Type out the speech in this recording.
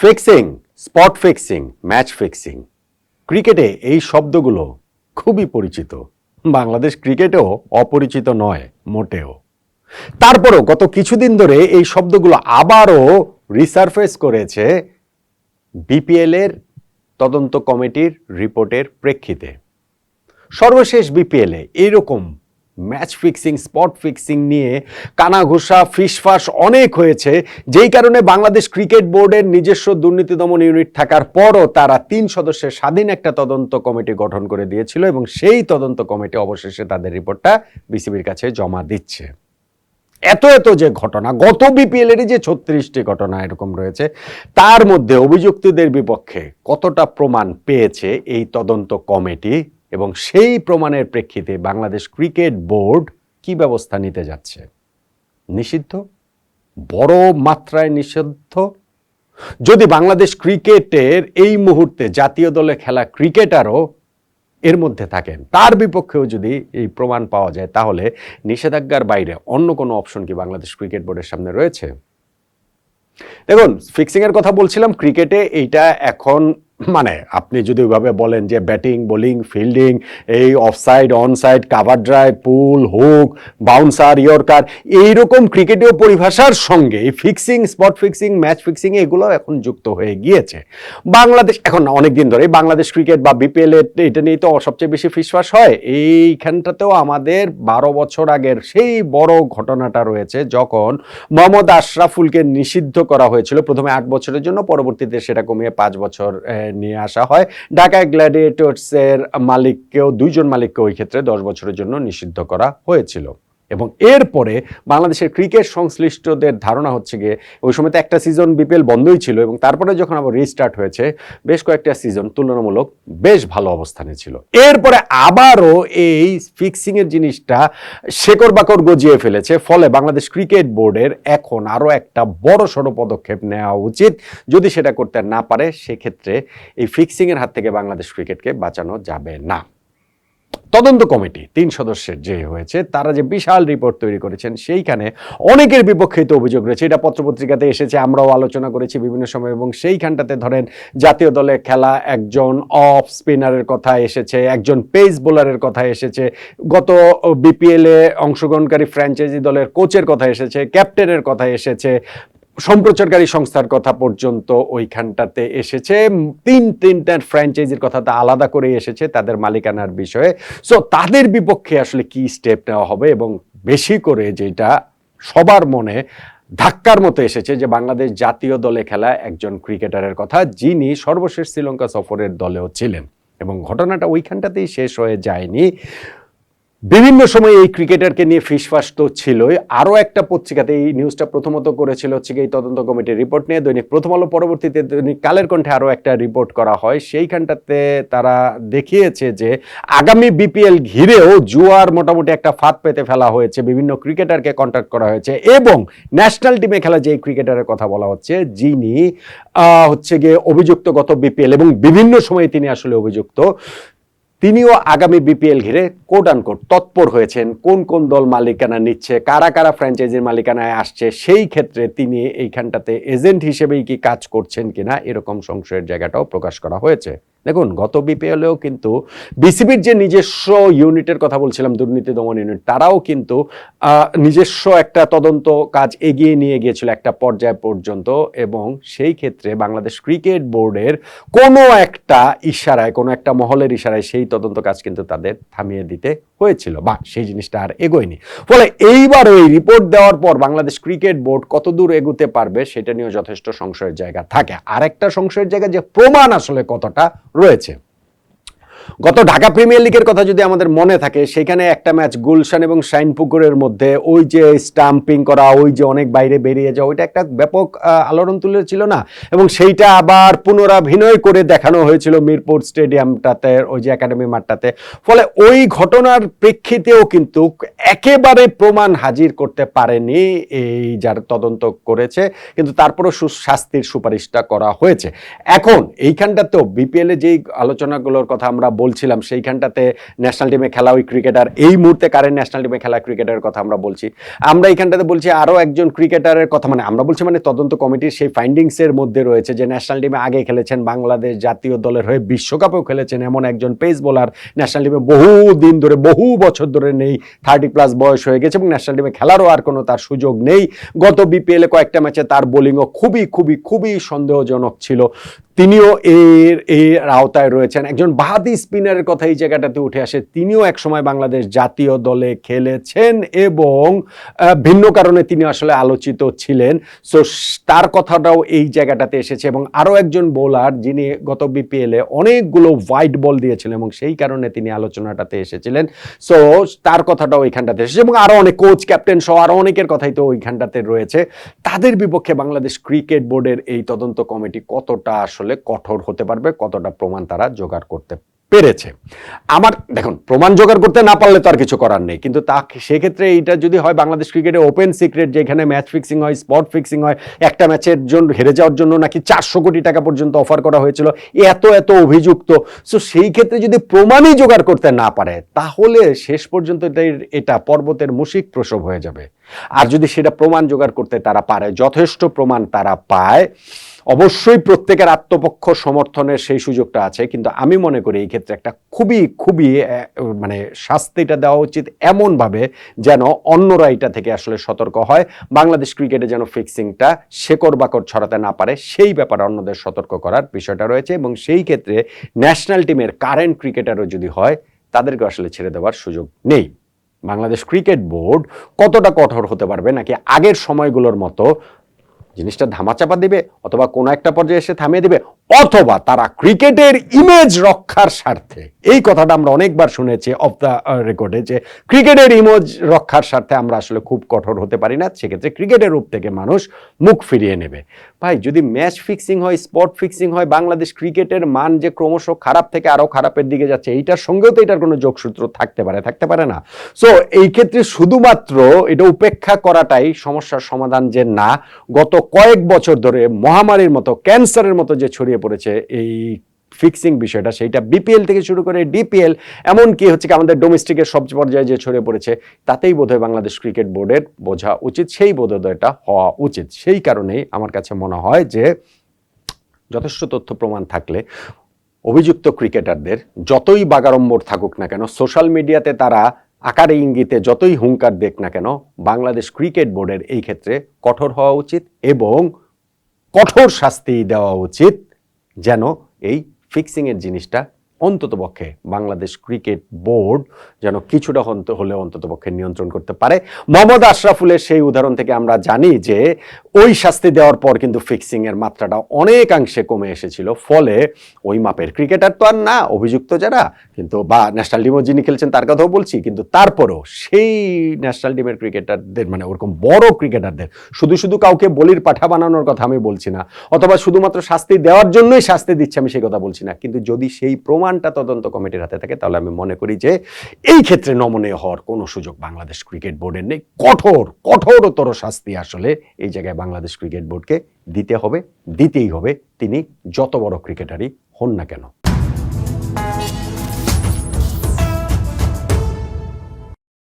Fixing, spot fixing, match fixing. ক্রিকেটে এই শব্দগুলো খুবই পরিচিত। বাংলাদেশ ক্রিকেটেও অপরিচিত নয়, মোটেও। তারপরও গত কিছুদিন ধরে এই শব্দগুলো আবারও রিসারফেস করেছে বিপিএল এর তদন্ত কমিটির রিপোর্টের প্রেক্ষিতে। সর্বশেষ বিপিএলে এরকম ম্যাচ ফিক্সিং স্পট ফিক্সিং নিয়ে কানাঘুষা ফিসফাস অনেক হয়েছে। যেই কারণে বাংলাদেশ ক্রিকেট বোর্ডের নিজস্ব দুর্নীতি দমন ইউনিট থাকার পরও তারা তিন সদস্যের স্বাধীন একটা তদন্ত কমিটি গঠন করে দিয়েছিল এবং সেই তদন্ত কমিটি অবশেষে তাদের রিপোর্টটা বিসিবির কাছে জমা দিচ্ছে। এত এত যে ঘটনা, গত বিপিএল এর যে ছত্রিশটি ঘটনা এরকম রয়েছে, তার মধ্যে অভিযুক্তদের বিপক্ষে কতটা প্রমাণ পেয়েছে এই তদন্ত কমিটি? এবং সেই প্রমাণের প্রেক্ষিতে বাংলাদেশ ক্রিকেট বোর্ড কি ব্যবস্থা নিতে যাচ্ছে? নিষিদ্ধ? বড় মাত্রায় নিষিদ্ধ? যদি বাংলাদেশ ক্রিকেটের এই মুহূর্তে জাতীয় দলে খেলা ক্রিকেটারও এর মধ্যে থাকেন, তার বিপক্ষেও যদি এই প্রমাণ পাওয়া যায়, তাহলে নিষেধাজ্ঞার বাইরে অন্য কোনো অপশন কি বাংলাদেশ ক্রিকেট বোর্ডের সামনে রয়েছে? দেখুন ফিক্সিং এর কথা বলছিলাম, ক্রিকেটে এইটা এখন মানে আপনি যদি ওইভাবে বলেন যে ব্যাটিং, বোলিং, ফিল্ডিং, এই offside, onside, cover drive, pull, hook, bouncer, yorker, এইরকম ক্রিকেটীয় পরিভাষার সঙ্গে এই fixing, spot fixing, match fixing এগুলো এখন যুক্ত হয়ে গিয়েছে। বাংলাদেশ, এখন অনেক দিন ধরে বাংলাদেশ ক্রিকেট বা বিপিএল এটা নিয়ে তো সবচেয়ে বেশি ফিসফাস হয়। এইখানটাতেও আমাদের বারো বছর আগের সেই বড় ঘটনাটা রয়েছে যখন মোহাম্মদ আশরাফুলকে নিষিদ্ধ করা হয়েছিল প্রথমে আট বছরের জন্য, পরবর্তীতে সেটা কমিয়ে পাঁচ বছর আহ, নিয়ে আসা হয়। ঢাকায় গ্ল্যাডিয়েটর্সের মালিককেও দুইজন মালিককে ওই ক্ষেত্রে দশ বছরের জন্য নিষিদ্ধ করা হয়েছিল। এবং এরপরে বাংলাদেশের ক্রিকেট সংশ্লিষ্টদের ধারণা হচ্ছে গিয়ে ওই সময় তো একটা সিজন বিপিএল বন্ধই ছিল এবং তারপরে যখন আবার রিস্টার্ট হয়েছে, বেশ কয়েকটা সিজন তুলনামূলক বেশ ভালো অবস্থানে ছিল। এরপরে আবারও এই ফিক্সিং এর জিনিসটা শেকড় বাকড় গজিয়ে ফেলেছে, ফলে বাংলাদেশ ক্রিকেট বোর্ডের এখন আরও একটা বড় সড়ো পদক্ষেপ নেওয়া উচিত। যদি সেটা করতে না পারে, সেক্ষেত্রে এই ফিক্সিংয়ের হাত থেকে বাংলাদেশ ক্রিকেটকে বাঁচানো যাবে না। তদন্ত কমিটি, তিন সদস্যের যে হয়েছে, তারা যে বিশাল রিপোর্ট তৈরি করেছেন, সেইখানে অনেকের বিপক্ষে তো অভিযোগ রয়েছে। এটা পত্রপত্রিকাতে এসেছে, আমরাও আলোচনা করেছি বিভিন্ন সময় এবং সেইখানটাতে ধরেন জাতীয় দলে খেলা, একজন অফ স্পিনারের কথা এসেছে, একজন পেস বোলারের কথা এসেছে, গত বিপিএলে অংশগ্রহণকারী ফ্র্যাঞ্চাইজি দলের কোচের কথা এসেছে ক্যাপ্টেনের কথা এসেছে। সম্প্রচারকারী সংস্থার কথা পর্যন্ত ওইখানটাতে এসেছে। তিন তিনটার ফ্র্যাঞ্চাইজির কথা তা আলাদা করে এসেছে তাদের মালিকানার বিষয়ে। সো তাদের বিপক্ষে আসলে কি স্টেপ নেওয়া হবে এবং বেশি করে যেটা সবার মনে ধাক্কার মতো এসেছে যে বাংলাদেশ জাতীয় দলে খেলা একজন ক্রিকেটারের কথা, যিনি সর্বশেষ শ্রীলঙ্কা সফরের দলেও ছিলেন। এবং ঘটনাটা ওইখানটাতেই শেষ হয়ে যায়নি। বিভিন্ন সময় এই ক্রিকেটারকে নিয়ে ফিসফাস তো ছিলই। আরও একটা পত্রিকাতে এই নিউজটা প্রথমত করেছিল হচ্ছে এই তদন্ত কমিটির রিপোর্ট নিয়ে। দৈনিক প্রথম আলো পরবর্তীতে দৈনিক কালের কণ্ঠে আরও একটা রিপোর্ট করা হয়। সেইখানটাতে তারা দেখিয়েছে যে আগামী বিপিএল ঘিরেও জুয়ার মোটামুটি একটা ফাঁদ পেতে ফেলা হয়েছে। বিভিন্ন ক্রিকেটারকে কন্ট্যাক্ট করা হয়েছে এবং ন্যাশনাল টিমে খেলা যে ক্রিকেটারের কথা বলা হচ্ছে, যিনি হচ্ছে গিয়ে অভিযুক্ত গত বিপিএল এবং বিভিন্ন সময়ে তিনি আসলে অভিযুক্ত। তিনিও আগামী বিপিএল ঘিরে কোট আনকোট তৎপর হয়েছেন। কোন কোন দল মালিকানা নিচ্ছে, কারা কারা ফ্র্যাঞ্চাইজির মালিকানায় আসছে, সেই ক্ষেত্রে তিনি এইখানটাতে এজেন্ট হিসেবেই কি কাজ করছেন কিনা, এরকম সংশয়ের জায়গাটাও প্রকাশ করা হয়েছে। দেখুন, গত বিপিএলেও কিন্তু বিসিবির যে নিজস্ব ইউনিটের কথা বলছিলাম, দুর্নীতি দমন ইউনিট, তারাও কিন্তু নিজস্ব একটা তদন্ত কাজ এগিয়ে নিয়ে গিয়েছিল একটা পর্যায় পর্যন্ত এবং সেই ক্ষেত্রে বাংলাদেশ ক্রিকেট বোর্ডের কোনো একটা ইশারায়, কোনো একটা মহলের ইশারায় সেই তদন্ত কাজ কিন্তু তাদের থামিয়ে দিতে হয়েছিল। বা সেই জিনিসটা আর এগোয়নি। ফলে এইবার ওই রিপোর্ট দেওয়ার পর বাংলাদেশ ক্রিকেট বোর্ড কতদূর এগুতে পারবে, সেটা নিয়েও যথেষ্ট সংশয়ের জায়গা থাকে। আরেকটা সংশয়ের জায়গা যে প্রমাণ আসলে কতটা রয়েছে। গত ঢাকা প্রিমিয়ার লিগের কথা যদি আমাদের মনে থাকে, সেখানে একটা ম্যাচ গুলশান এবং শাইনপুকুরের মধ্যে ওই যে স্টাম্পিং করা, ওই যে অনেক বাইরে বেরিয়ে যাওয়া, ওইটা একটা ব্যাপক আলোড়ন তুলেছিল না? এবং সেইটা আবার পুনরাভিনয় করে দেখানো হয়েছিল মিরপুর স্টেডিয়ামটাতে, ওই যে একাডেমি মাঠটাতে। ফলে ওই ঘটনার প্রেক্ষিতেও কিন্তু একেবারে প্রমাণ হাজির করতে পারেনি এই যার তদন্ত করেছে, কিন্তু তারপরও সুশাস্তির সুপারিশটা করা হয়েছে। এখন এইখানটাতেও বিপিএল যেই আলোচনাগুলোর কথা আমরা বলছিলাম, সেইখানটাতে ন্যাশনাল টিমে খেলা ওই ক্রিকেটার এই মুহূর্তে কারেন্ট ন্যাশনাল টিমে খেলা ক্রিকেটারের কথা আমরা বলছি। আমরা এইখানটাতে বলছি আরও একজন ক্রিকেটারের কথা মানে আমরা বলছি মানে তদন্ত কমিটির সেই ফাইন্ডিংসের মধ্যে রয়েছে যে ন্যাশনাল টিমে আগে খেলেছেন বাংলাদেশ জাতীয় দলের হয়ে বিশ্বকাপেও খেলেছেন এমন একজন পেস বোলার ন্যাশনাল টিমে বহু দিন ধরে, বহু বছর ধরে নেই থার্টি প্লাস বয়স হয়ে গেছে এবং ন্যাশনাল টিমে খেলারও আর কোনো তার সুযোগ নেই। গত বিপিএলে কয়েকটা ম্যাচে তার বোলিংও খুবই খুবই খুবই সন্দেহজনক ছিল। তিনিও এর এর আওতায় রয়েছেন। একজন বাহাদি স্পিনারের কথা এই জায়গাটাতে উঠে আসে। তিনিও একসময় বাংলাদেশ জাতীয় দলে খেলেছেন এবং ভিন্ন কারণে তিনি আসলে আলোচিত ছিলেন। সো তার কথাটাও এই জায়গাটাতে এসেছে এবং আরও একজন বোলার যিনি গত বিপিএলে অনেকগুলো হোয়াইট বল দিয়েছিলেন এবং সেই কারণে তিনি আলোচনাটাতে এসেছিলেন। সো তার কথাটাও ওইখানটাতে এসেছে এবং আরও অনেক কোচ ক্যাপ্টেন সহ আরও অনেকের কথাই তো ওইখানটাতে রয়েছে। তাদের বিপক্ষে বাংলাদেশ ক্রিকেট বোর্ডের এই তদন্ত কমিটি কতটা আসলে কঠোর হতে পারবে, কতটা প্রমাণ তারা জোগাড় করতে পেরেছে। আমার, দেখুন, প্রমাণ জোগাড় করতে না পারলে তো আর কিছু করার নেই, কিন্তু তা সেক্ষেত্রে এইটা যদি হয় বাংলাদেশ ক্রিকেটে ওপেন সিক্রেট, যেখানে ম্যাচ ফিক্সিং হয়, স্পট ফিক্সিং হয়, একটা ম্যাচের জন্য হেরে যাওয়ার জন্য নাকি চারশো কোটি টাকা পর্যন্ত অফার করা হয়েছিল এত এত অভিযুক্ত। সো সেই ক্ষেত্রে যদি প্রমাণই জোগাড় করতে না পারে, তাহলে শেষ পর্যন্ত এটা- পর্বতের মুশিক প্রসব হয়ে যাবে। আর যদি সেটা প্রমাণ জোগাড় করতে তারা পারে, যথেষ্ট প্রমাণ তারা পায়, অবশ্যই প্রত্যেকের আত্মপক্ষ সমর্থনের সেই সুযোগটা আছে। কিন্তু আমি মনে করি এই ক্ষেত্রে একটা খুবই খুবই মানে শাস্তিটা দেওয়া উচিত এমনভাবে যেন অন্যরা এটা থেকে আসলে সতর্ক হয়। বাংলাদেশ ক্রিকেটে যেন ফিক্সিংটা শেকড় বাকড় ছড়াতে না পারে, সেই ব্যাপারে অন্যদের সতর্ক করার বিষয়টা রয়েছে এবং সেই ক্ষেত্রে ন্যাশনাল টিমের কারেন্ট ক্রিকেটারও যদি হয়, তাদেরকে আসলে ছেড়ে দেওয়ার সুযোগ নেই। বাংলাদেশ ক্রিকেট বোর্ড কতটা কঠোর হতে পারবে নাকি আগের সময়গুলোর মতো জিনিসটা ধামাচাপা দিবে অথবা কোনো একটা পর্যায়ে এসে থামিয়ে দিবে? অথবা তারা ক্রিকেটের ইমেজ রক্ষার স্বার্থে, এই কথাটা আমরা অনেকবার শুনেছি অফ দ্য রেকর্ডে যে ক্রিকেটের ইমেজ রক্ষার স্বার্থে আমরা আসলে খুব কঠোর হতে পারি না, সেক্ষেত্রে ক্রিকেটের রূপ থেকে মানুষ মুখ ফিরিয়ে নেবে। ভাই, যদি ম্যাচ ফিক্সিং হয় স্পট ফিক্সিং হয়, বাংলাদেশ ক্রিকেটের মান যে ক্রমশ খারাপ থেকে আরও খারাপের দিকে যাচ্ছে, এইটার সঙ্গেও তো এটার কোনো যোগসূত্র থাকতে পারে থাকতে পারে না। সো এই ক্ষেত্রে শুধুমাত্র এটা উপেক্ষা করাটাই সমস্যার সমাধান যে না, গত কয়েক বছর ধরে মহামারীর মতো ক্যান্সারের মতো যে ছড়িয়ে পড়েছে, এই ফিক্সিং বিষয়টা, সেইটা বিপিএল থেকে শুরু করে ডিপিএল এমনকি হচ্ছে কি আমাদের ডোমেস্টিকের সব পর্যায়ে যে ছড়িয়ে পড়েছে, তাতেই বোধহয় বাংলাদেশ ক্রিকেট বোর্ডের বোঝা উচিত, সেই বোধোদয়টা হওয়া উচিত। সেই কারণেই আমার কাছে মনে হয় যে যথেষ্ট তথ্য প্রমাণ থাকলে অভিযুক্ত ক্রিকেটারদের যতই বাগাড়ম্বর থাকুক না কেন সোশ্যাল মিডিয়াতে তারা আকারে ইঙ্গিতে যতই হুঙ্কার দেখ না কেন, বাংলাদেশ ক্রিকেট বোর্ডের এই ক্ষেত্রে কঠোর হওয়া উচিত এবং কঠোর শাস্তি দেওয়া উচিত যেন এই ফিক্সিংয়ের জিনিসটা অন্ততপক্ষে বাংলাদেশ ক্রিকেট বোর্ড যেন কিছুটা হন্ত হলে অন্ততপক্ষে নিয়ন্ত্রণ করতে পারে। মোহাম্মদ আশরাফুলের সেই উদাহরণ থেকে আমরা জানি যে ওই শাস্তি দেওয়ার পর কিন্তু ফিক্সিংয়ের মাত্রাটা অনেকাংশে কমে এসেছিল। ফলে ওই মাপের ক্রিকেটার তো আর না, অভিযুক্ত যারা, কিন্তু বা ন্যাশনাল টিমও যিনি খেলছেন তার কথাও বলছি, কিন্তু তারপরেও সেই ন্যাশনাল টিমের ক্রিকেটারদের মানে ওরকম বড় ক্রিকেটারদের শুধু শুধু কাউকে বলির পাঠা বানানোর কথা আমি বলছি না, অথবা শুধুমাত্র শাস্তি দেওয়ার জন্যই শাস্তি দিচ্ছে আমি সেই কথা বলছি না, কিন্তু যদি সেই প্রমাণটা তদন্ত কমিটির হাতে থাকে, তাহলে আমি মনে করি যে এই ক্ষেত্রে নমনীয় হওয়ার কোনো সুযোগ বাংলাদেশ ক্রিকেট বোর্ডের নেই। কঠোর, কঠোরতর শাস্তি আসলে এই জায়গায় বাংলাদেশ ক্রিকেট বোর্ডকে দিতে হবে দিতেই হবে। তিনি যত বড় ক্রিকেটারই হন না কেন।